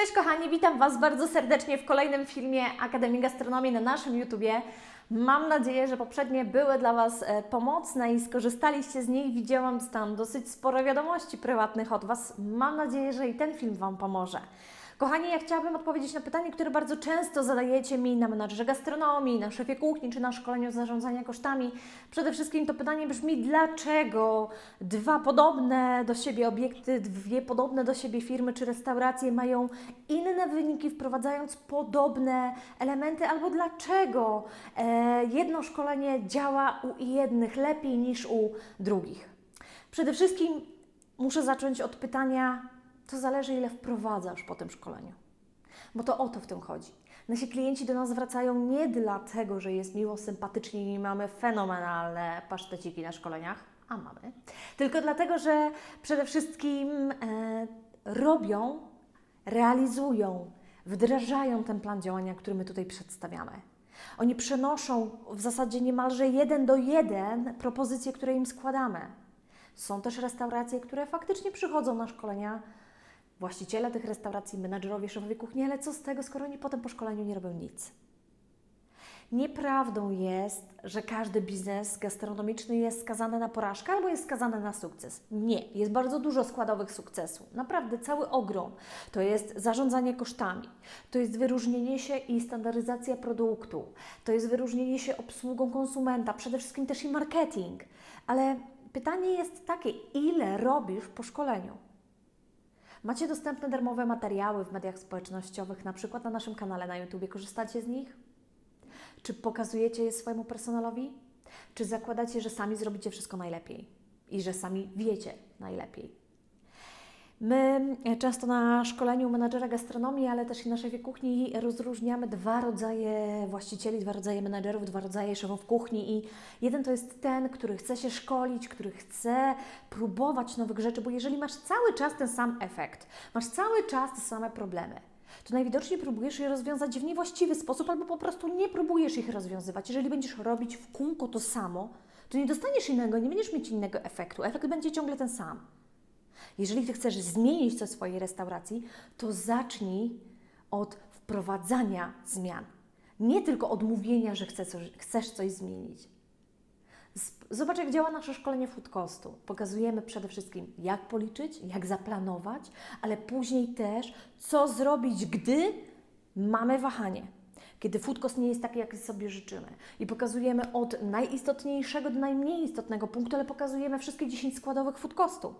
Cześć kochani, witam Was bardzo serdecznie w kolejnym filmie Akademii Gastronomii na naszym YouTubie. Mam nadzieję, że poprzednie były dla Was e, pomocne i skorzystaliście z nich. Widziałam tam dosyć sporo wiadomości prywatnych od Was. Mam nadzieję, że i ten film Wam pomoże. Kochani, ja chciałabym odpowiedzieć na pytanie, które bardzo często zadajecie mi na menadżerze gastronomii, na szefie kuchni czy na szkoleniu zarządzania kosztami. Przede wszystkim to pytanie brzmi, dlaczego dwa podobne do siebie obiekty, dwie podobne do siebie firmy czy restauracje mają inne wyniki, wprowadzając podobne elementy, albo dlaczego e, jedno szkolenie działa u jednych lepiej niż u drugich. Przede wszystkim muszę zacząć od pytania, to zależy, ile wprowadzasz po tym szkoleniu. Bo to o to w tym chodzi. Nasi klienci do nas wracają nie dlatego, że jest miło, sympatycznie i mamy fenomenalne paszteciki na szkoleniach, a mamy, tylko dlatego, że przede wszystkim e, robią, realizują, wdrażają ten plan działania, który my tutaj przedstawiamy. Oni przenoszą w zasadzie niemalże jeden do jeden propozycje, które im składamy. Są też restauracje, które faktycznie przychodzą na szkolenia, właściciele tych restauracji, menadżerowie, szefowie kuchni, ale co z tego, skoro oni potem po szkoleniu nie robią nic? Nieprawdą jest, że każdy biznes gastronomiczny jest skazany na porażkę albo jest skazany na sukces. Nie, jest bardzo dużo składowych sukcesu. Naprawdę cały ogrom. To jest zarządzanie kosztami, to jest wyróżnienie się i standaryzacja produktu, to jest wyróżnienie się obsługą konsumenta, przede wszystkim też i marketing. Ale pytanie jest takie, ile robisz po szkoleniu? Macie dostępne darmowe materiały w mediach społecznościowych, na przykład na naszym kanale na YouTube. Korzystacie z nich? Czy pokazujecie je swojemu personelowi? Czy zakładacie, że sami zrobicie wszystko najlepiej i że sami wiecie najlepiej? My często na szkoleniu menadżera gastronomii, ale też i na szefie kuchni rozróżniamy dwa rodzaje właścicieli, dwa rodzaje menadżerów, dwa rodzaje szefów kuchni i jeden to jest ten, który chce się szkolić, który chce próbować nowych rzeczy, bo jeżeli masz cały czas ten sam efekt, masz cały czas te same problemy, to najwidoczniej próbujesz je rozwiązać w niewłaściwy sposób albo po prostu nie próbujesz ich rozwiązywać. Jeżeli będziesz robić w kółko to samo, to nie dostaniesz innego, nie będziesz mieć innego efektu. Efekt będzie ciągle ten sam. Jeżeli Ty chcesz zmienić coś w swojej restauracji, to zacznij od wprowadzania zmian. Nie tylko od mówienia, że chcesz coś, zmienić. Zobacz, jak działa nasze szkolenie food costu. Pokazujemy przede wszystkim, jak policzyć, jak zaplanować, ale później też, co zrobić, gdy mamy wahanie. Kiedy food cost nie jest taki, jak sobie życzymy. I pokazujemy od najistotniejszego do najmniej istotnego punktu, ale pokazujemy wszystkie 10 składowych food costu.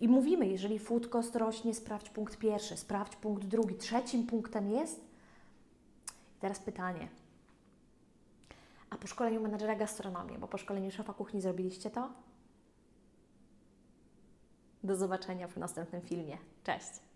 I mówimy, jeżeli food cost rośnie, sprawdź punkt pierwszy, sprawdź punkt drugi. Trzecim punktem jest. I teraz pytanie. A po szkoleniu menadżera gastronomii, bo po szkoleniu szefa kuchni zrobiliście to? Do zobaczenia w następnym filmie. Cześć!